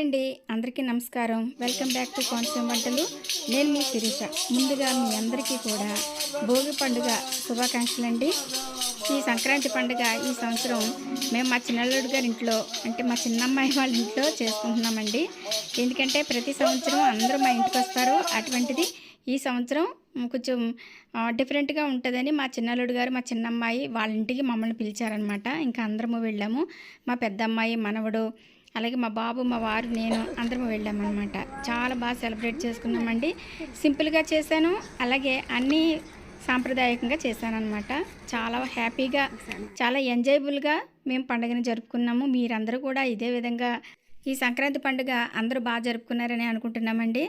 Hi అండి. అందరికీ నమస్కారం. వెల్కమ్ బ్యాక్ టు కోనసీమ వంటలు. నేను మీ శిరీష. ముందుగా మీ అందరికీ కూడా భోగి పండుగ శుభాకాంక్షలు అండి ఈ సంక్రాంతి పండుగ ఈ సంవత్సరం మేము మా చిన్నల్లుడు గారి ఇంట్లో అంటే మా చిన్నమ్మాయి వాళ్ళ ఇంట్లో చేసుకుంటున్నామండి. ఎందుకంటే ప్రతి సంవత్సరం అందరూ మా ఇంటికి వస్తారు. అటువంటిది ఈ సంవత్సరం కొంచెం డిఫరెంట్గా ఉంటుందని మా చిన్నల్లుడు గారు మా చిన్నమ్మాయి వాళ్ళ ఇంటికి మమ్మల్ని పిలిచారనమాట ఇంకా అందరము వెళ్ళాము. మా పెద్దమ్మాయి మనవడు అలాగే మా బాబు మా వారు నేను అందరం వెళ్ళామన్నమాట. చాలా బాగా సెలబ్రేట్ చేసుకున్నామండి. సింపుల్గా చేశాను అలాగే అన్నీ సాంప్రదాయకంగా చేశానన్నమాట. చాలా హ్యాపీగా చాలా ఎంజాయబుల్గా మేము పండుగను జరుపుకున్నాము. మీరందరూ కూడా ఇదే విధంగా ఈ సంక్రాంతి పండుగ అందరూ బాగా జరుపుకున్నారని అనుకుంటున్నామండి.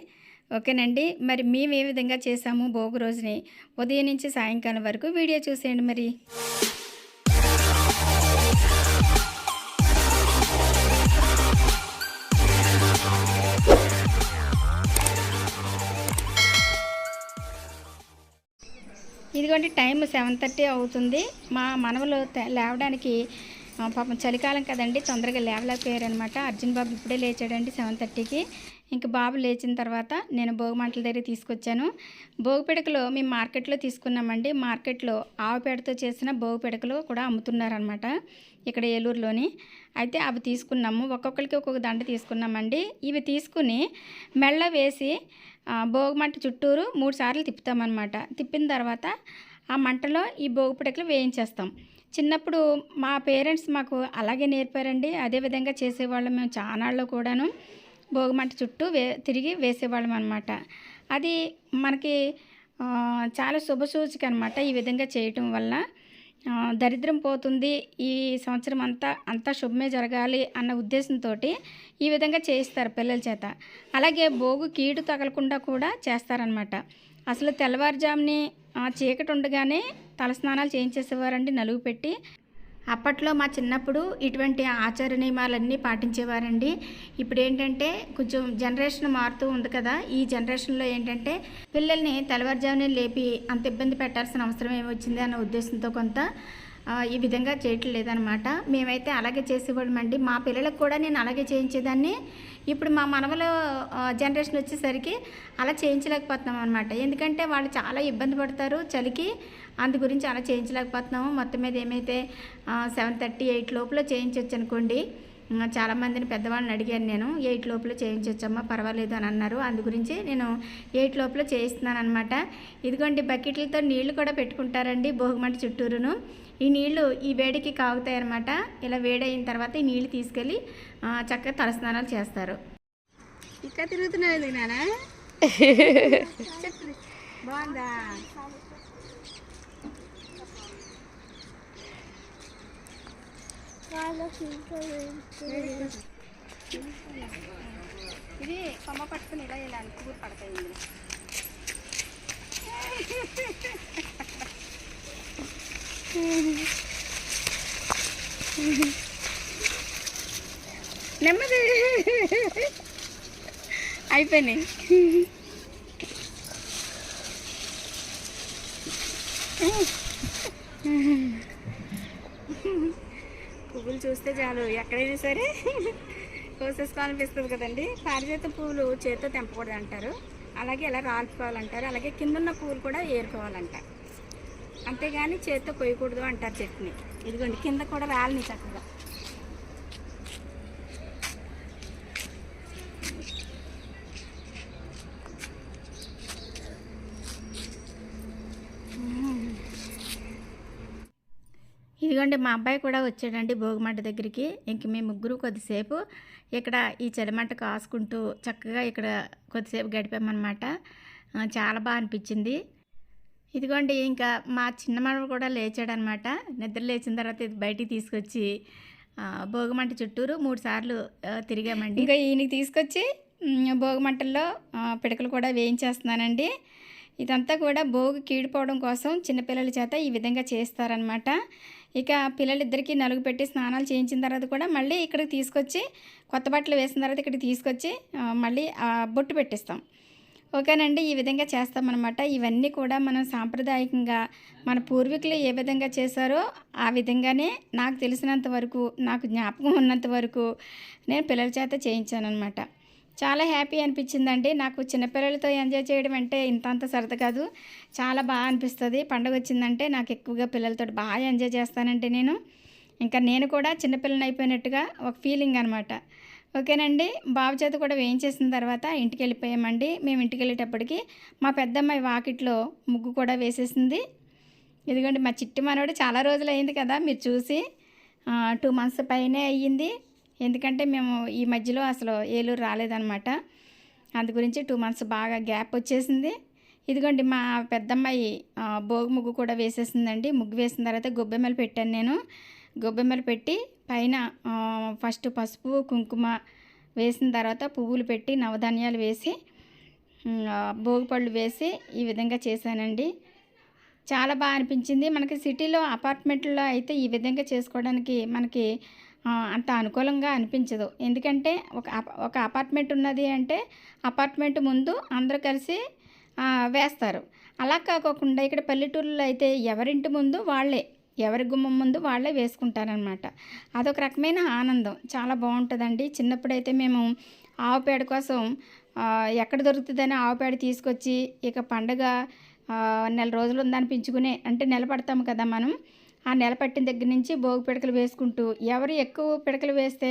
ఓకేనండి. మరి మేము ఏ విధంగా చేసాము భోగి రోజుని? ఉదయం నుంచి సాయంకాలం వరకు వీడియో చూసేయండి మరి. ఇదిగోండి టైం సెవెన్ థర్టీ అవుతుంది. మా మనవలు లేవడానికి పాపం చలికాలం కదండి తొందరగా లేవలేకపోయారనమాట అర్జున్ బాబు ఇప్పుడే లేచాడండి సెవెన్ థర్టీకి. ఇంక బాబు లేచిన తర్వాత నేను భోగిమంటల దగ్గర తీసుకొచ్చాను. భోగి పిడకలు మేము మార్కెట్లో తీసుకున్నామండి. మార్కెట్లో ఆవు పేడతో చేసిన భోగి పిడకలు కూడా అమ్ముతున్నారనమాట ఇక్కడ ఏలూరులోని. అయితే అవి తీసుకున్నాము. ఒక్కొక్కరికి ఒక్కొక్క దండ తీసుకున్నామండి. ఇవి తీసుకుని మెళ్ళ వేసి ఆ, భోగి మంట చుట్టూరు మూడు సార్లు తిప్పుతామన్నమాట. తిప్పిన తర్వాత ఆ మంటలో ఈ భోగి పిడకలు వేయించేస్తాం. చిన్నప్పుడు మా పేరెంట్స్ మాకు అలాగే నేర్పారండి. అదేవిధంగా చేసేవాళ్ళం మేము చానాళ్ళు కూడాను. భోగిమంట చుట్టూ వే తిరిగి వేసేవాళ్ళం అనమాట అది మనకి చాలా శుభసూచిక అనమాట ఈ విధంగా చేయటం వల్ల. దరిద్రం పోతుంది. ఈ సంవత్సరం అంతా అంతా శుభమే జరగాలి అన్న ఉద్దేశంతో ఈ విధంగా చేయిస్తారు పిల్లల చేత. అలాగే భోగు కీడు తగలకుండా కూడా చేస్తారనమాట అసలు తెల్లవారుజాముని ఆ, చీకటి ఉండగానే తలస్నానాలు చేయించేసేవారండి నలుగు పెట్టి అప్పట్లో మా చిన్నప్పుడు ఇటువంటి ఆచార నియమాలన్నీ పాటించేవారండి. ఇప్పుడు ఏంటంటే కొంచెం జనరేషన్ మారుతూ ఉంది కదా ఈ జనరేషన్లో ఏంటంటే పిల్లల్ని తెల్లవారుజామునే లేపి అంత ఇబ్బంది పెట్టాల్సిన అవసరం ఏమొచ్చింది అన్న ఉద్దేశంతో కొంత ఈ విధంగా చేయట్లేదనమాట మేమైతే అలాగే చేసేవాళ్ళమండి. మా పిల్లలకు కూడా నేను అలాగే చేయించేదాన్ని. ఇప్పుడు మా మనవల జనరేషన్ వచ్చేసరికి అలా చేయించలేకపోతున్నాం అనమాట ఎందుకంటే వాళ్ళు చాలా ఇబ్బంది పడతారు చలికి. అందు గురించి అలా చేయించలేకపోతున్నాము. మొత్తం మీద ఏమైతే సెవెన్ థర్టీ ఎయిట్ లోపల చేయించవచ్చు అనుకోండి చాలామందిని పెద్దవాళ్ళని అడిగాను నేను ఎయిట్ లోపల చేయించవచ్చమ్మా పర్వాలేదు అని అన్నారు. అందు గురించి నేను ఎయిట్ లోపల చేయిస్తున్నాను అనమాట ఇదిగోండి బకెట్లతో నీళ్ళు కూడా పెట్టుకుంటారండి భోగిమంట చుట్టూరును. ఈ నీళ్ళు ఈ వేడికి కాగుతాయి అనమాట ఇలా వేడైన తర్వాత ఈ నీళ్ళు తీసుకెళ్ళి చక్కగా తలస్నానాలు చేస్తారు. ఇంకా తిరుగుతున్నావు నానా బాగుందా? ఇది కొమ్మ పట్టుకుని ఇలా ఇలా కూర పడతాయి ఇందులో. నెమ్మది. అయిపోయినాయి. పువ్వులు చూస్తే చాలు. ఎక్కడైనా సరే కోసేసుకోవాలనిపిస్తుంది కదండి. పారిజాత పువ్వులు చేతితో తెంపకూడదు అంటారు. అలాగే ఇలా రాల్చుకోవాలంటారు. అలాగే కిందన్న పువ్వులు కూడా ఏరుకోవాలంటారు అంతేగాని చేతితో కొయ్యకూడదు అంటారు చెట్టుని. ఇదిగోండి కింద కూడా రాలని చక్కగా. ఇదిగోండి మా అబ్బాయి కూడా వచ్చాడండి భోగిమంట దగ్గరికి. ఇంక మేము ముగ్గురు కొద్దిసేపు ఇక్కడ ఈ చలిమంట కాసుకుంటూ చక్కగా ఇక్కడ కొద్దిసేపు గడిపామన్నమాట. చాలా బాగా అనిపించింది. ఇదిగోండి ఇంకా మా చిన్న మనవడు కూడా లేచాడనమాట నిద్ర లేచిన తర్వాత ఇది బయటికి తీసుకొచ్చి భోగిమంట చుట్టూరు మూడు సార్లు తిరిగామండి. ఇంకా ఈయనకి తీసుకొచ్చి భోగిమంటల్లో పిడకలు కూడా వేయించేస్తున్నానండి. ఇదంతా కూడా భోగి కీడిపోవడం కోసం చిన్నపిల్లల చేత ఈ విధంగా చేస్తారనమాట ఇక పిల్లలిద్దరికీ నలుగు పెట్టి స్నానాలు చేయించిన తర్వాత కూడా మళ్ళీ ఇక్కడికి తీసుకొచ్చి కొత్త బట్టలు వేసిన తర్వాత ఇక్కడికి తీసుకొచ్చి మళ్ళీ బొట్టు పెట్టిస్తాం. ఓకేనండి ఈ విధంగా చేస్తామన్నమాట. ఇవన్నీ కూడా మనం సాంప్రదాయకంగా మన పూర్వీకులు ఏ విధంగా చేశారో ఆ విధంగానే నాకు తెలిసినంత వరకు నాకు జ్ఞాపకం ఉన్నంత వరకు నేను పిల్లల చేత చేయించాను అనమాట చాలా హ్యాపీ అనిపించిందండి. నాకు చిన్నపిల్లలతో ఎంజాయ్ చేయడం అంటే ఇంత అంత సరదా కాదు. చాలా బాగా అనిపిస్తుంది. పండుగ వచ్చిందంటే నాకు ఎక్కువగా పిల్లలతో బాగా ఎంజాయ్ చేస్తానండి నేను. ఇంకా నేను కూడా చిన్నపిల్లని అయిపోయినట్టుగా ఒక ఫీలింగ్ అనమాట ఓకేనండి. బాబు చేత కూడా వేయించేసిన తర్వాత ఇంటికి వెళ్ళిపోయామండి. మేము ఇంటికి వెళ్ళేటప్పటికి మా పెద్దమ్మాయి వాకిట్లో ముగ్గు కూడా వేసేసింది. ఇదిగోండి మా చిట్టి మనోడు చాలా రోజులు అయింది కదా మీరు చూసి టూ మంత్స్ పైనే అయ్యింది. ఎందుకంటే మేము ఈ మధ్యలో అసలు ఏలూరు రాలేదన్నమాట. అందు గురించి టూ మంత్స్ బాగా గ్యాప్ వచ్చేసింది. ఇదిగోండి మా పెద్దమ్మాయి భోగి ముగ్గు కూడా వేసేసిందండి. ముగ్గు వేసిన తర్వాత గొబ్బెమ్మలు పెట్టాను నేను. గొబ్బెమ్మలు పెట్టి పైన ఫస్ట్ పసుపు కుంకుమ వేసిన తర్వాత పువ్వులు పెట్టి నవధాన్యాలు వేసి భోగిపళ్ళు భోగి పళ్ళు వేసి ఈ విధంగా చేశానండి. చాలా బాగా అనిపించింది. మనకి సిటీలో అపార్ట్మెంట్లో అయితే ఈ విధంగా చేసుకోవడానికి మనకి అంత అనుకూలంగా అనిపించదు. ఎందుకంటే ఒక అప- ఒక అపార్ట్మెంట్ ఉన్నది అంటే అపార్ట్మెంట్ ముందు అందరూ కలిసి వేస్తారు. అలా కాకోకుండా ఇక్కడ పల్లెటూరులో అయితే ఎవరింటి ముందు వాళ్ళే ఎవరి గుమ్మం ముందు వాళ్ళే వేసుకుంటారనమాట అదొక రకమైన ఆనందం. చాలా బాగుంటుందండి. చిన్నప్పుడైతే మేము ఆవు పేడ కోసం ఎక్కడ దొరుకుతుందని ఆవు పేడ తీసుకొచ్చి ఇక పండగ నెల రోజులు ఉందని పెంచుకునే అంటే నిలబడతాము కదా మనం. ఆ నెల పట్టిన దగ్గర నుంచి భోగి పిడకలు వేసుకుంటూ ఎవరు ఎక్కువ పిడకలు వేస్తే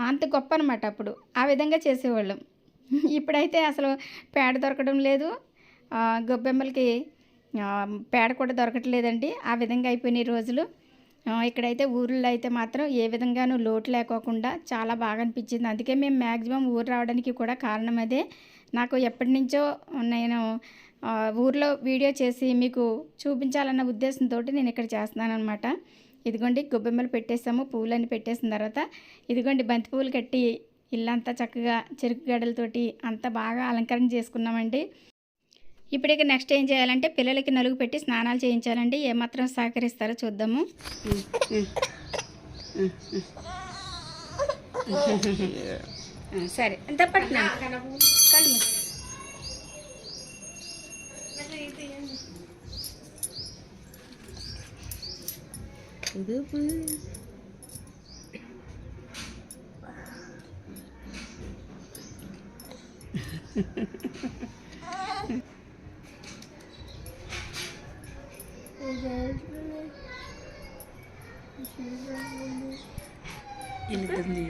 అంత గొప్ప అనమాట అప్పుడు. ఆ విధంగా చేసేవాళ్ళం. ఇప్పుడైతే అసలు పేడ దొరకడం లేదు. గొబ్బెమ్మలకి పేడ కూడా దొరకట్లేదండి. ఆ విధంగా అయిపోయినాయి రోజులు. ఇక్కడైతే ఊర్లో అయితే మాత్రం ఏ విధంగానూ లోటు లేకోకుండా చాలా బాగా అనిపించింది. అందుకే మేము మ్యాక్సిమం ఊరు రావడానికి కూడా కారణం అదే. నాకు ఎప్పటి నుంచో నేను ఊర్లో వీడియో చేసి మీకు చూపించాలన్న ఉద్దేశంతో నేను ఇక్కడ చేస్తున్నాను అనమాట ఇదిగోండి గొబ్బెమ్మలు పెట్టేసాము పువ్వులన్నీ పెట్టేసిన తర్వాత ఇదిగోండి బంతి పువ్వులు కట్టి ఇల్లంతా చక్కగా చెరుకు గడలతోటి అంతా బాగా అలంకరణ చేసుకున్నామండి. ఇప్పుడు ఇక నెక్స్ట్ ఏం చేయాలంటే పిల్లలకి నలుగు పెట్టి స్నానాలు చేయించాలండి. ఏమాత్రం సహకరిస్తారో చూద్దాము. సరే ఎంత పట్టినా? మూసుకో. వెళ్తుంది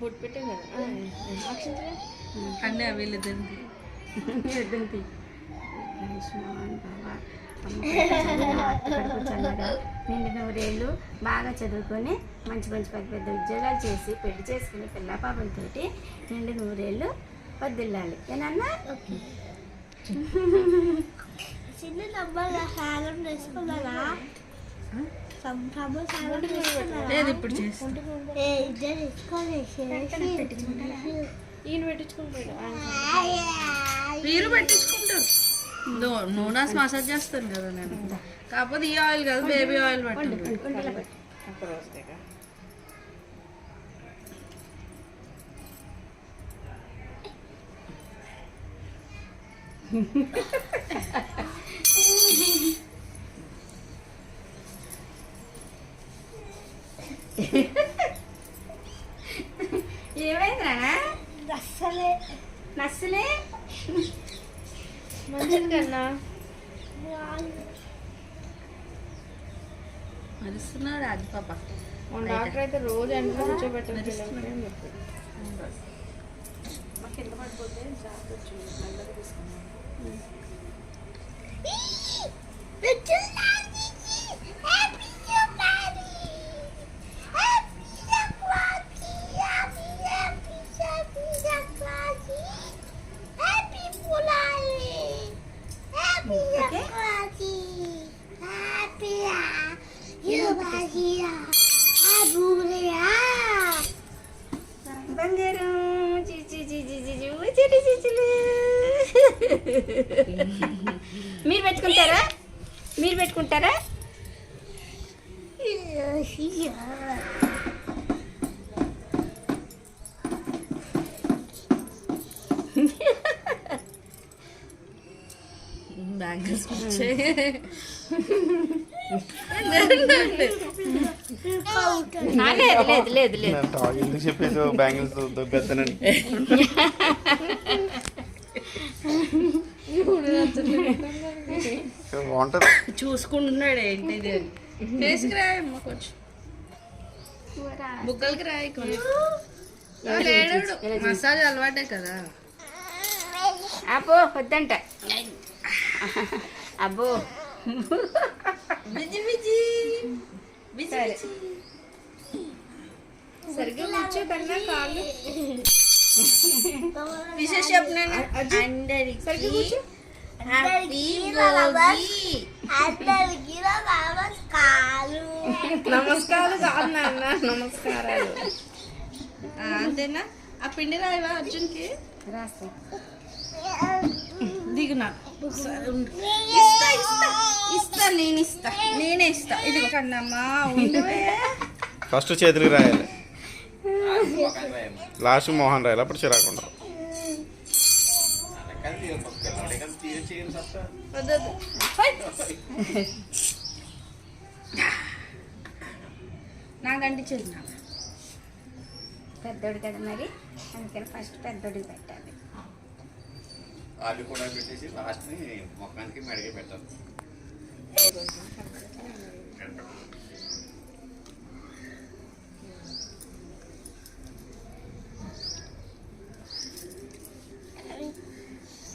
బొట్టు పెట్టే కదా? అన్నీ వెళ్ళదండి వద్దంతి నిండు నూరేళ్ళు బాగా చదువుకొని మంచి మంచి పెద్ద పెద్ద ఉద్యోగాలు చేసి పెళ్ళి చేసుకుని పిల్ల పాపలతోటి నిండు నూరేళ్ళు వద్దిల్లాలి ఏనన్నా? చిన్న సాగం చేసుకున్నారా లేదు ఇప్పుడు ఈయన పెట్టించుకుంటాడు? మీరు పెట్టించుకుంటారు. దో- నూనె మసాజ్ చేస్తాను కదా నేను. కాకపోతే ఈ ఆయిల్ కాదు బేబీ ఆయిల్ పెట్టండి ఏమైందిరా అస్సలే నచ్చలే మంచిది కన్నా మరుస్తున్నాడు అది పాప డాక్టర్ అయితే రోజు ఎండలో కూర్చోబెట్టాలి బంగారం మీరు పెట్టుకుంటారా? మీరు పెట్టుకుంటారా? బ్యాంగిల్స్ లేదు లేదు లేదు. లేదు బ్యాంగిల్స్ దొబ్బెత్తనండి బాగుంటుంది. చూసుకుంటున్నాడు ఏంటిది ఫేస్కి రాయమ్మ కొంచెం. బుగ్గలకి రాయి కొంచెం. మసాజ్ అలవాటే కదా. అబ్బో వద్దంట. అబ్బో. Busy busy. బిజీ సరిగ్గా కాళ్ళు. విశేష అందరికి హ్యాపీ భోగి అందరికీ నమస్కారం నమస్కారాలు కాదు నాన్న నమస్కారాలు అంతేనా ఆ పిండి రాయవా అర్జున్కి రాస్తా దిగునా. ఇస్తా ఇస్తా ఇస్తా నేను ఇస్తా నేనే ఇస్తా ఇది కన్నమ్మా ఫస్ట్ చేతులకి రాయాలి. లాస్ట్ మోహన్ రాయలు అప్పుడు చిరాకు ఉండదు వద్దు, వద్దు. నాకు అంటించేది నాకు పెద్దోడు కదా మరి అందుకని ఫస్ట్ పెద్దోడికి పెట్టాలి అది కూడా పెట్టేసి లాస్ట్ని మొఖానికి మెడగే పెట్టాలి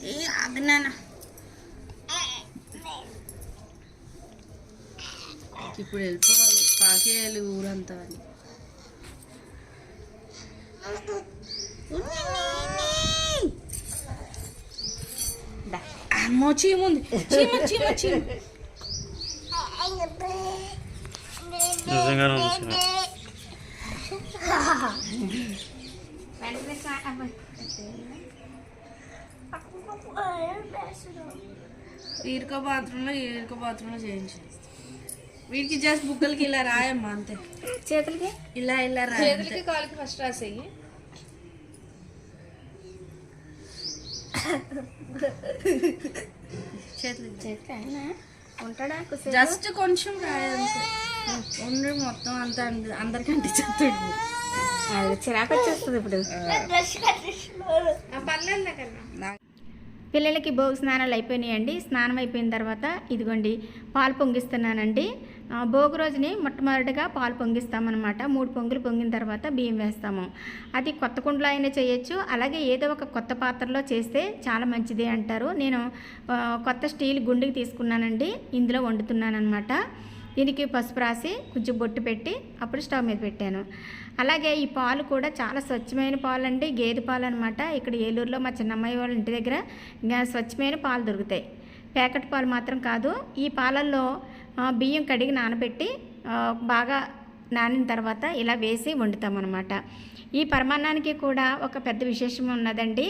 ఏ అది నాన్న ఇప్పుడు వెళ్ళిపోవాలి పాకేయాలి ఊరంతా అని. అమ్మో చీముంది చీమ చీమ చీమ. నిజంగానే ఉంది వెంటనే స్నా- అబ్బో. ఈరుకో బాత్రూంలో ఈరుకో బాత్రూంలో చేయించాలి వీడికి జస్ట్ బుక్కలకి ఇలా రాయమ్మా అంతే. చేతులకి? ఇలా ఇలా రాయ చేతులకి కాళ్ళకి ఫస్ట్ రాసేయి. చేతులకి. ఆయన ఉంటాడా జస్ట్ కొంచెం రాయంతే ఉండి మొత్తం అంతా అంద- అందరికంటే చెప్తాడు. అది చిరాకు వచ్చేస్తుంది ఇప్పుడు. పర్లేదు నాకన్నా పిల్లలకి భోగి స్నానాలు అయిపోయినాయండి. స్నానం అయిపోయిన తర్వాత ఇదిగోండి పాలు పొంగిస్తున్నానండి. భోగి రోజుని మొట్టమొదటిగా పాలు పొంగిస్తామన్నమాట. మూడు పొంగులు పొంగిన తర్వాత బియ్యం వేస్తాము. అది కొత్త కుండలో అయినా చేయొచ్చు. అలాగే ఏదో ఒక కొత్త పాత్రలో చేస్తే చాలా మంచిది అంటారు. నేను కొత్త స్టీల్ గుండెకి తీసుకున్నానండి. ఇందులో వండుతున్నాను అనమాట దీనికి పసుపు రాసి కొంచెం బొట్టు పెట్టి అప్పుడు స్టవ్ మీద పెట్టాను. అలాగే ఈ పాలు కూడా చాలా స్వచ్ఛమైన పాలు అండి గేదె పాలు అనమాట ఇక్కడ ఏలూరులో మా చిన్నమ్మాయి వాళ్ళ ఇంటి దగ్గర స్వచ్ఛమైన పాలు దొరుకుతాయి. ప్యాకెట్ పాలు మాత్రం కాదు. ఈ పాలల్లో బియ్యం కడిగి నానబెట్టి బాగా నానిన తర్వాత ఇలా వేసి వండుతామన్నమాట. ఈ పరమాన్నానికి కూడా ఒక పెద్ద విశేషం ఉన్నదండి.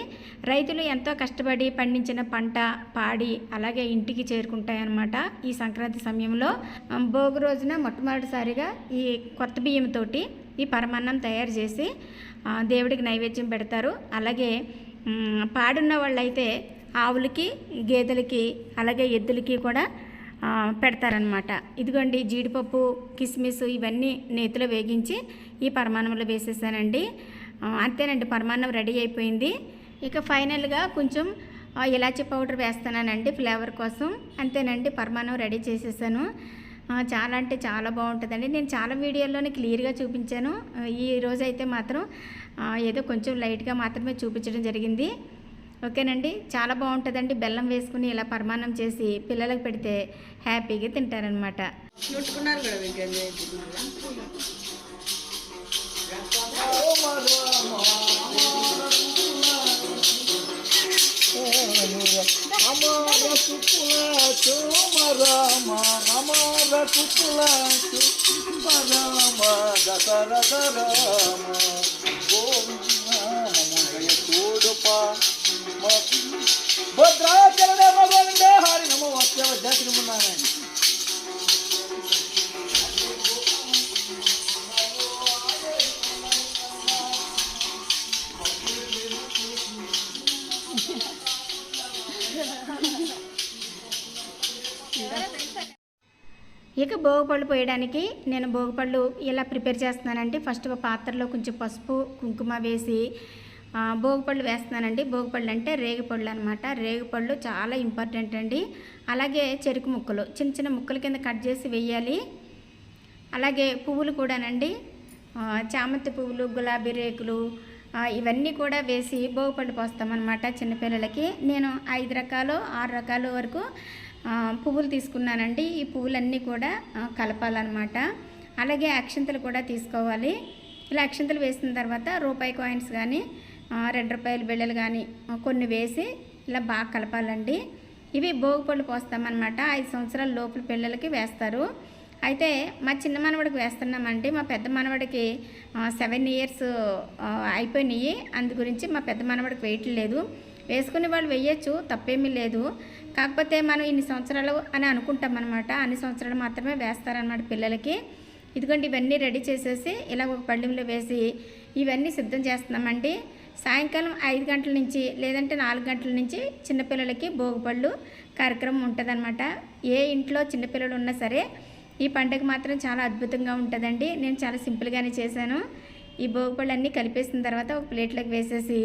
రైతులు ఎంతో కష్టపడి పండించిన పంట పాడి అలాగే ఇంటికి చేరుకుంటాయన్నమాట. ఈ సంక్రాంతి సమయంలో భోగి రోజున మొట్టమొదటిసారిగా ఈ కొత్త బియ్యంతోటి ఈ పరమాన్నం తయారు చేసి దేవుడికి నైవేద్యం పెడతారు. అలాగే పాడున్న వాళ్ళైతే ఆవులకి గేదెలకి అలాగే ఎద్దులకి కూడా పెడతారనమాట ఇదిగోండి జీడిపప్పు కిస్మిస్ ఇవన్నీ నేతిలో వేగించి ఈ పరమాన్నంలో వేసేసానండి. అంతేనండి పరమాన్నం రెడీ అయిపోయింది. ఇక ఫైనల్గా కొంచెం ఇలాచి ఇలాచీ పౌడర్ వేస్తున్నానండి ఫ్లేవర్ కోసం. అంతేనండి పరమాన్నం రెడీ చేసేసాను. చాలా అంటే చాలా బాగుంటుందండి. నేను చాలా వీడియోల్లోనే క్లియర్గా చూపించాను. ఈ రోజైతే అయితే మాత్రం ఏదో కొంచెం లైట్గా మాత్రమే చూపించడం జరిగింది. ఓకేనండి చాలా బాగుంటుందండి బెల్లం వేసుకుని ఇలా పరమాన్నం చేసి పిల్లలకు పెడితే హ్యాపీగా తింటారనమాట భద్రాచరణ హరి నమో ఇక భోగపళ్ళు పోయడానికి నేను భోగపళ్ళు ఇలా ప్రిపేర్ చేస్తున్నానండి ఫస్ట్ పాత్రలో కొంచెం పసుపు కుంకుమ వేసి భోగిపళ్ళు వేస్తున్నానండి. భోగిపళ్ళు అంటే రేగిపళ్ళు అనమాట రేగిపళ్ళు చాలా ఇంపార్టెంట్ అండి. అలాగే చెరుకు ముక్కలు. చిన్న చిన్న ముక్కల కింద కట్ చేసి వేయాలి. అలాగే పువ్వులు కూడానండి. చామంతి పువ్వులు గులాబీ రేకులు ఇవన్నీ కూడా వేసి భోగిపళ్ళు పోస్తామన్నమాట చిన్నపిల్లలకి నేను ఐదు రకాలు ఆరు రకాల వరకు పువ్వులు తీసుకున్నానండి. ఈ పువ్వులన్నీ కూడా కలపాలన్నమాట. అలాగే అక్షంతలు కూడా తీసుకోవాలి. ఇలా అక్షంతలు వేసిన తర్వాత రూపాయి కాయిన్స్ కానీ రెండు రూపాయల బిళ్ళలు కానీ కొన్ని వేసి ఇలా బాగా కలపాలండి. ఇవి భోగిపళ్ళు పోస్తామన్నమాట ఐదు సంవత్సరాల లోపల పిల్లలకి వేస్తారు. అయితే మా చిన్న మనవడికి వేస్తున్నామండి. మా పెద్ద మనవడికి సెవెన్ ఇయర్స్ అయిపోయినాయి. అందు గురించి మా పెద్ద మనవడికి వేయట్లేదు వేసుకునే వాళ్ళు వేయచ్చు తప్పేమీ లేదు. కాకపోతే మనం ఇన్ని సంవత్సరాలు అని అనుకుంటాం అనమాట అన్ని సంవత్సరాలు మాత్రమే వేస్తారనమాట పిల్లలకి. ఇదిగోండి ఇవన్నీ రెడీ చేసేసి ఇలా ఒక పళ్ళెంలో వేసి ఇవన్నీ సిద్ధం చేస్తున్నామండి. సాయంకాలం ఐదు గంటల నుంచి లేదంటే నాలుగు గంటల నుంచి చిన్నపిల్లలకి భోగిపళ్ళు కార్యక్రమం ఉంటుందన్నమాట. ఏ ఇంట్లో చిన్నపిల్లలు ఉన్నా సరే ఈ పండుగ మాత్రం చాలా అద్భుతంగా ఉంటుందండి. నేను చాలా సింపుల్గానే చేశాను. ఈ భోగిపళ్ళు అన్నీ కలిపేసిన తర్వాత ఒక ప్లేట్లోకి వేసేసి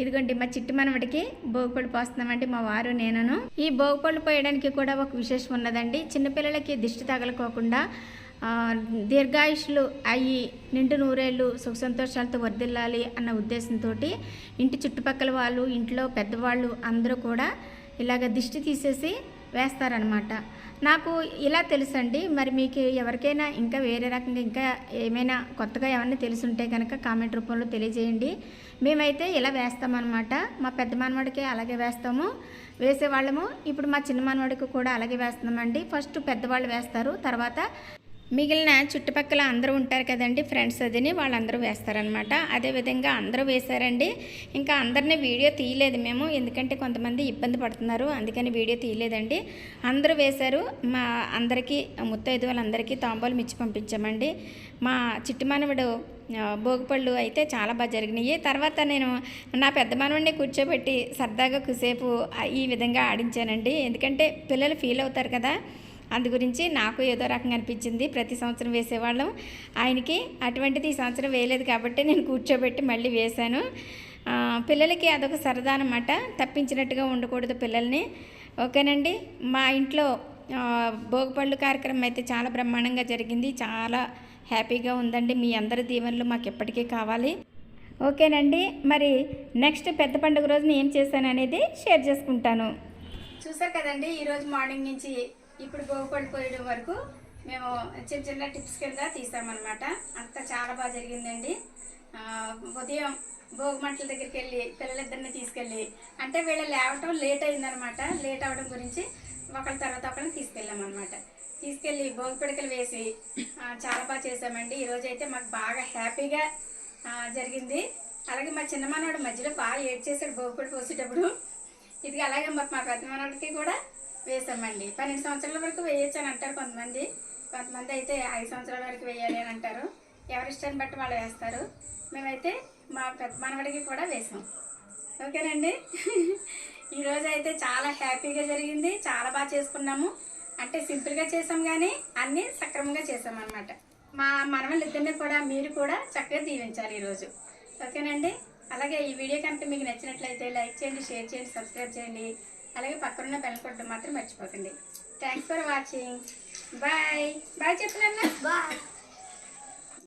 ఇదిగోండి మా చిట్టి మనవడికి భోగిపళ్ళు పోస్తున్నామండి మా వారు నేనను. ఈ భోగిపళ్ళు పోయడానికి కూడా ఒక విశేషం ఉన్నదండి. చిన్నపిల్లలకి దిష్టి తగలకోకుండా దీర్ఘాయుషులు అయ్యి నిండు నూరేళ్ళు సుఖ సంతోషాలతో వర్దిల్లాలి అన్న ఉద్దేశంతో ఇంటి చుట్టుపక్కల వాళ్ళు ఇంట్లో పెద్దవాళ్ళు అందరూ కూడా ఇలాగ దిష్టి తీసేసి వేస్తారనమాట నాకు ఇలా తెలుసండి. మరి మీకు ఎవరికైనా ఇంకా వేరే రకంగా ఇంకా ఏమైనా కొత్తగా ఏమైనా తెలుసుంటే కనుక కామెంట్ రూపంలో తెలియజేయండి. మేమైతే ఇలా వేస్తామన్నమాట. మా పెద్ద మనవాడికి అలాగే వేస్తాము. వేసేవాళ్ళము. ఇప్పుడు మా చిన్న మనవాడికి కూడా అలాగే వేస్తున్నామండి. ఫస్ట్ పెద్దవాళ్ళు వేస్తారు. తర్వాత మిగిలిన చుట్టుపక్కల అందరూ ఉంటారు కదండి ఫ్రెండ్స్ అదిని వాళ్ళందరూ వేస్తారనమాట అదేవిధంగా అందరూ వేశారండి. ఇంకా అందరినీ వీడియో తీయలేదు మేము ఎందుకంటే కొంతమంది ఇబ్బంది పడుతున్నారు అందుకని వీడియో తీయలేదండి. అందరూ వేశారు మా అందరికీ ముత్తైదు వాళ్ళందరికీ తాంబూలం ఇచ్చి పంపించామండి. మా చిట్టుమానవిడు భోగిపళ్ళు అయితే చాలా బాగా జరిగినాయి. తర్వాత నేను నా పెద్ద మనవడిని కూర్చోబెట్టి సరదాగా కుసేపు ఈ విధంగా ఆడించానండి. ఎందుకంటే పిల్లలు ఫీల్ అవుతారు కదా. అందు గురించి నాకు ఏదో రకంగా అనిపించింది. ప్రతి సంవత్సరం వేసేవాళ్ళం. ఆయనకి అటువంటిది ఈ సంవత్సరం వేయలేదు కాబట్టి నేను కూర్చోబెట్టి మళ్ళీ వేశాను. పిల్లలకి అదొక సరదా అనమాట తప్పించినట్టుగా ఉండకూడదు పిల్లల్ని. ఓకేనండి? మా ఇంట్లో భోగపళ్ళు కార్యక్రమం అయితే చాలా బ్రహ్మాండంగా జరిగింది. చాలా హ్యాపీగా ఉందండి. మీ అందరి దీవెనలు మాకు ఎప్పటికీ కావాలి. ఓకేనండి? మరి నెక్స్ట్ పెద్ద పండుగ రోజున ఏం చేశాను అనేది షేర్ చేసుకుంటాను. చూసారు కదండి? ఈరోజు మార్నింగ్ నుంచి ఇప్పుడు భోగిపళ్ళు పోయడం వరకు మేము చిన్న చిన్న టిప్స్ కింద తీసామన్నమాట. అంతా చాలా బాగా జరిగిందండి. ఉదయం భోగి మంటల దగ్గరికి వెళ్ళి పిల్లలిద్దరిని తీసుకెళ్ళి అంటే వీళ్ళు లేవటం లేట్ అయిందనమాట లేట్ అవ్వడం గురించి ఒకళ్ళ తర్వాత ఒకరిని తీసుకెళ్ళామన్నమాట. తీసుకెళ్ళి భోగి పిడకలు వేసి చాలా బాగా చేసామండి. ఈరోజు అయితే మాకు బాగా హ్యాపీగా జరిగింది. అలాగే మా చిన్న మనవాడు మధ్యలో బాగా ఏడ్ చేశాడు భోగిపడి పోసేటప్పుడు. ఇది అలాగే మాకు మా పెద్ద మనవాడికి కూడా వేసామండి. పన్నెండు సంవత్సరాల వరకు వేయచ్చు అని అంటారు కొంతమంది. కొంతమంది అయితే ఐదు సంవత్సరాల వరకు వేయాలి అని అంటారు. ఎవరి ఇష్టాన్ని బట్టి వాళ్ళు వేస్తారు. మేమైతే మా పెద్ద మనవడికి కూడా వేసాం. ఓకేనండి? ఈరోజు అయితే చాలా హ్యాపీగా జరిగింది. చాలా బాగా చేసుకున్నాము. అంటే సింపుల్గా చేసాం కానీ అన్నీ సక్రమంగా చేసాం అనమాట మా మనవళ్ళిద్దరిని కూడా మీరు కూడా చక్కగా దీవించాలి ఈరోజు. ఓకేనండి? అలాగే ఈ వీడియో కనుక మీకు నచ్చినట్లయితే లైక్ చేయండి షేర్ చేయండి సబ్స్క్రైబ్ చేయండి. అలాగే పక్కనున్న బెల్ కొట్టడం మాత్రం మర్చిపోకండి. Thanks for watching bye bye చెప్పిన బాయ్